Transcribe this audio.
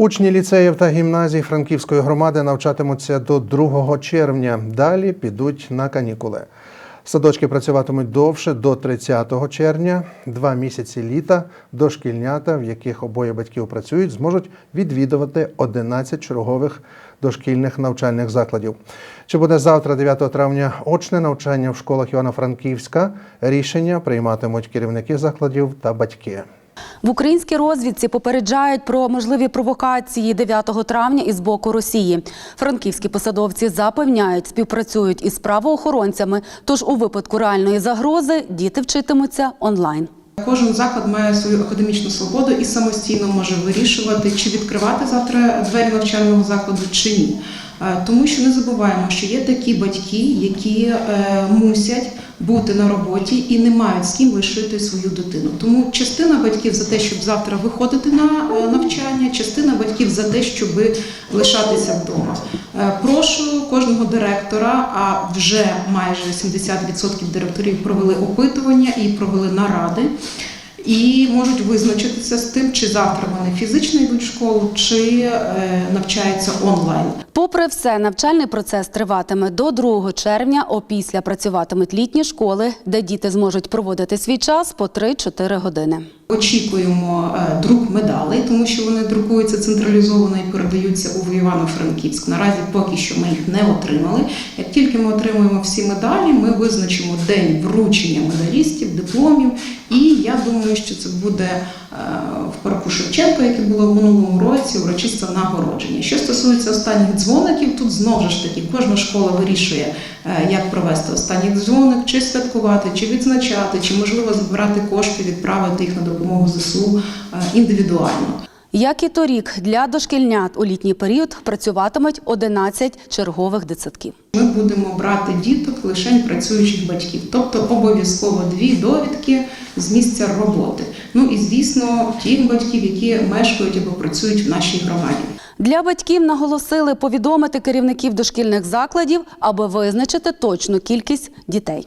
Учні ліцеїв та гімназій Франківської громади навчатимуться до 2 червня. Далі підуть на канікули. Садочки працюватимуть довше до 30 червня. Два місяці літа дошкільнята, в яких обоє батьків працюють, зможуть відвідувати 11 чергових дошкільних навчальних закладів. Чи буде завтра, 9 травня, очне навчання в школах Івано-Франківська? Рішення прийматимуть керівники закладів та батьки. В українській розвідці попереджають про можливі провокації 9 травня із боку Росії. Франківські посадовці запевняють, співпрацюють із правоохоронцями. Тож у випадку реальної загрози діти вчитимуться онлайн. Кожен заклад має свою академічну свободу і самостійно може вирішувати, чи відкривати завтра двері навчального закладу, чи ні. Е, Тому що не забуваємо, що є такі батьки, які е, мусять бути на роботі і не мають з ким лишити свою дитину. Тому частина батьків за те, щоб завтра виходити на е, навчання, частина батьків за те, щоб лишатися вдома. Е, Прошу кожного директора, а вже майже 70% директорів провели опитування і провели наради. І можуть визначитися з тим, чи завтра вони фізично йдуть в школу, чи е, навчаються онлайн. Попри все, навчальний процес триватиме до 2 червня. Опісля працюватимуть літні школи, де діти зможуть проводити свій час по 3-4 години. Очікуємо е, друк медалей, тому що вони друкуються централізовано і передаються у Івано-Франківськ. Наразі поки що ми їх не отримали. Як тільки ми отримуємо всі медалі, ми визначимо день вручення медалістів, дипломів. І я думаю, що це буде е, в парку Шевченка, яке було в минулому році, урочисте нагородження. Що стосується останніх дзвоників, тут знову ж таки кожна школа вирішує, е, як провести останній дзвоник, чи святкувати, чи відзначати, чи можливо збирати кошти, відправити їх на допомогу ЗСУ е, індивідуально. Як і торік, для дошкільнят у літній період працюватимуть 11 чергових дитсадків. Ми будемо брати діток лише працюючих батьків, тобто обов'язково дві довідки з місця роботи. Ну і звісно, тих батьків, які мешкають або працюють в нашій громаді. Для батьків наголосили повідомити керівників дошкільних закладів, аби визначити точну кількість дітей.